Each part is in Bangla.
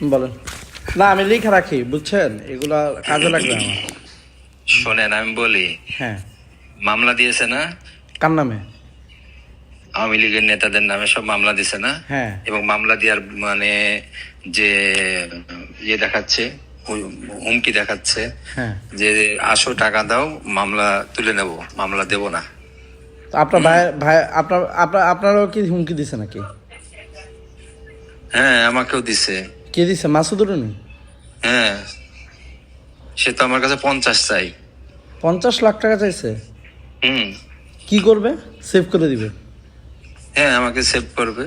বলেন। না আমি লিখে রাখি বুঝছেন? এগুলা কাজে লাগবে আমার। শোনেন আমি বলি হ্যাঁ। মামলা দিয়েছে না? কার নামে? আওয়ামী লীগের নেতাদের নামে সব মামলা দিছে না? হ্যাঁ। এবং মামলা দেওয়ার মানে যে ইয়ে দেখাচ্ছে হুমকি দেখাচ্ছে হ্যাঁ। যে আসো টাকা দাও মামলা তুলে নেব মামলা দেব না। আপনার ভাই ভাই আপনার আপনার আপনারও কি হুমকি দিছে নাকি? হ্যাঁ আমাকেও দিছে। কে দিছে? মাসুদুরনি? হ্যাঁ। সে তো আমার কাছে পঞ্চাশ চাই। পঞ্চাশ লাখ টাকা চাইছে? হুম। কি করবে? সেভ করে দিবে? হ্যাঁ আমাকে সেভ করবে।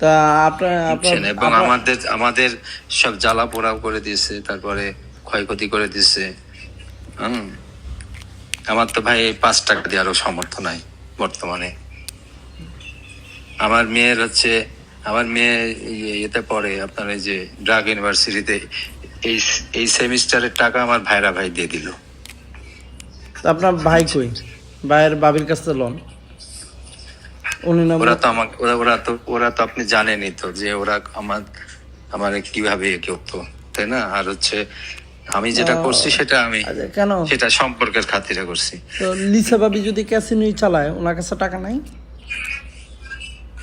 তা আপনার এবং আমাদের আমাদের সব জ্বালা পোড়াও করে দিয়েছে তারপরে ক্ষয়ক্ষতি করে দিচ্ছে হুম। আমার তো ভাই পাঁচ টাকা দেওয়ারও সামর্থ্য নাই বর্তমানে। আমার মেয়ের হচ্ছে আমার মেয়ে ইয়ে- ইয়েতে পড়ে আপনার এই যে ড্রাগ ইউনিভার্সিটিতে এই এই সেমিস্টারের টাকা আমার ভাইরা ভাই দিয়ে দিল। আপনার ভাই কই? ভাইয়ের বাবির কাছ থেকে লোন ওরা তো আমাকে ওরা ওরা তো ওরা তো আপনি জানেনই তো যে ওরা আমার আমার কীভাবে করতো তাই না? আর হচ্ছে আমি যেটা করছি সেটা আমি আচ্ছা, কেন? সেটা সম্পর্কের খাতিরে করছি। তো লিসা বাবি যদি ক্যাসিনোই চালায় ওনার কাছে টাকা নাই?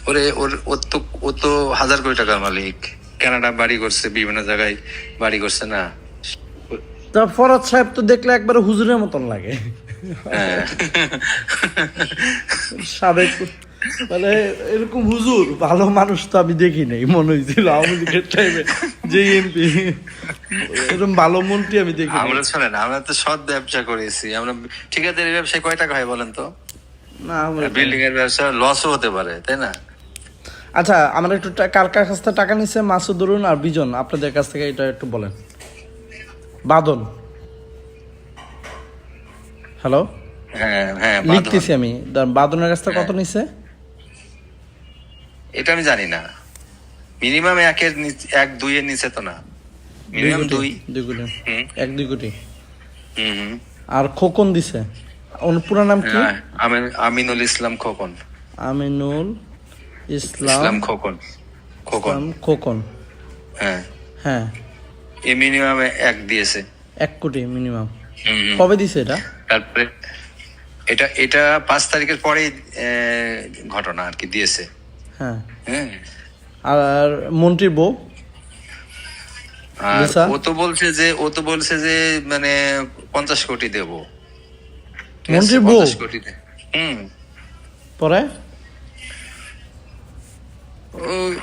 ওরে ওর ওর তো ও তো হাজার কোটি টাকার মালিক। কানাডা বাড়ি করছে বিভিন্ন জায়গায় বাড়ি করছে না। তা ফরাদ সাহেব তো দেখলে একবারে হুজুরের মতন লাগে। হ্যাঁ। সাবেক মানে এরকম হুজুর ভালো মানুষ তো আমি দেখি নাই মনে হয়েছিল আওয়ামী লীগের টাইমে যে এমপি এরকম ভালো মন্ত্রী আমি দেখি। আমরা শোনেন আমরা তো সৎ ব্যবসা করেছি আমরা ঠিকাদারি ব্যবসায় কয় টাকা হয় বলেন তো? না আমরা- বিল্ডিং এর ব্যবসা লসও হতে পারে তাই না? আচ্ছা আমরা একটু কার কার কাছ থেকে টাকা নিচ্ছে মাসুদুরুন আর বিজন। আপনাদের কাছ থেকে এটা একটু বলেন। বাদন হ্যালো? হ্যাঁ হ্যাঁ লিখতেছি আমি। বাদনের কাছ থেকে কত নিছে? এটা আমি জানি না। মিনিমাম একের নিচ- এক দুইয়ের নিচে তো না। মিনিমাম দুই দুই। কোটি। এক দুই কোটি। আর খোকন দিছে। ওর পুরো নাম কি? হ্যাঁ, আমিনুল ইসলাম খোকন। আমিনুল ইসলাম খোকন। খোকন। খোকন। হ্যাঁ। হ্যাঁ। এ মিনিমাম এক দিয়েছে। এক কোটি মিনিমাম। কবে দিছে এটা? তারপরে এটা এটা পাঁচ তারিখের পরেই ঘটনা আর কি দিয়েছে। হ্যাঁ। হ্যাঁ। আর মন্ত্রীর বউ? আর ও তো বলছে যে ও তো বলছে যে মানে পঞ্চাশ কোটি দেব। ঠিক মন্ত্রীর বউ? 50 কোটি হুম। পরে?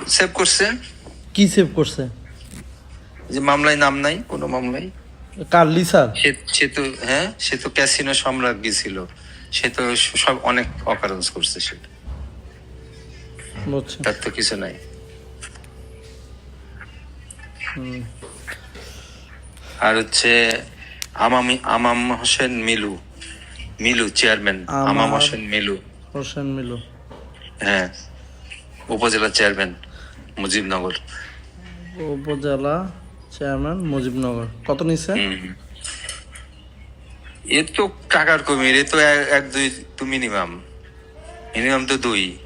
সেভ করছে। কি সেভ করছে? যে মামলায় নাম নাই কোনো মামলায়। কার লিসার? সে তো হ্যাঁ সে তো ক্যাসিনো সম্রাট গেছিল। সে তো সব অনেক অকারেন্স করছে সেটা তার তো কিছু নাই। হুম। আর হচ্ছে আমামি আমাম হোসেন মিলু মিলু চেয়ারম্যান আমাম হোসেন মিলু। হোসেন মিলু। হ্যাঁ। উপজেলা চেয়ারম্যান মুজিবনগর। উপজেলা চেয়ারম্যান মুজিবনগর। কত নিছে। এ তো টাকার কমির এ তো এক- দুই তো মিনিমাম। মিনিমাম তো দুই।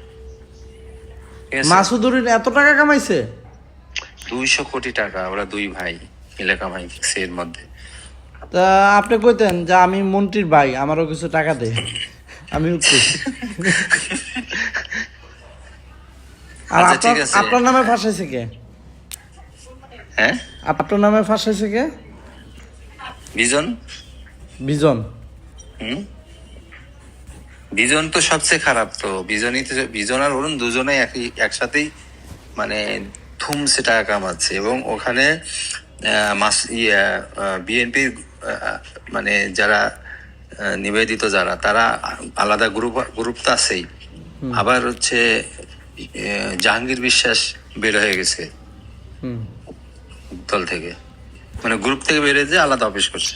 মাসুদুরিন এত টাকা কামাইছে? দুইশো কোটি টাকা ওরা দুই ভাই মিলে কামাই এর মধ্যে। তা আপনি কইতেন যে আমি মন্ত্রীর ভাই আমারও কিছু টাকা দে। আমি উঠছি আর আচ্ছা, আপনার নামে ফাঁসাইছে কে? হ্যাঁ? আপনার নামে ফাঁসাইছে কে? বিজন? বিজন। হুম? বিজন তো সবচেয়ে খারাপ তো। বিজনই তো বিজন আর অরুণ দুজনে একই একসাথেই মানে ধুমসে টাকা কামাচ্ছে। এবং ওখানে মাস ইয়ে বিএনপির মানে যারা নিবেদিত যারা তারা আলাদা গ্রুপ গ্রুপ তো আছেই। আবার হচ্ছে জাহাঙ্গীর বিশ্বাস বের হয়ে গেছে। হুম। দল থেকে। মানে গ্রুপ থেকে বের হয়েছে আলাদা অফিস করছে।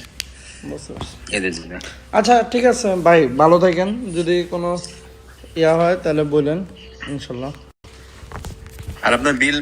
এদের জন্য। আচ্ছা ঠিক আছে। ভাই ভালো থাকেন। যদি কোনো ইয়া হয় তাহলে বলেন। ইনশাল্লাহ। আর আপনার বিল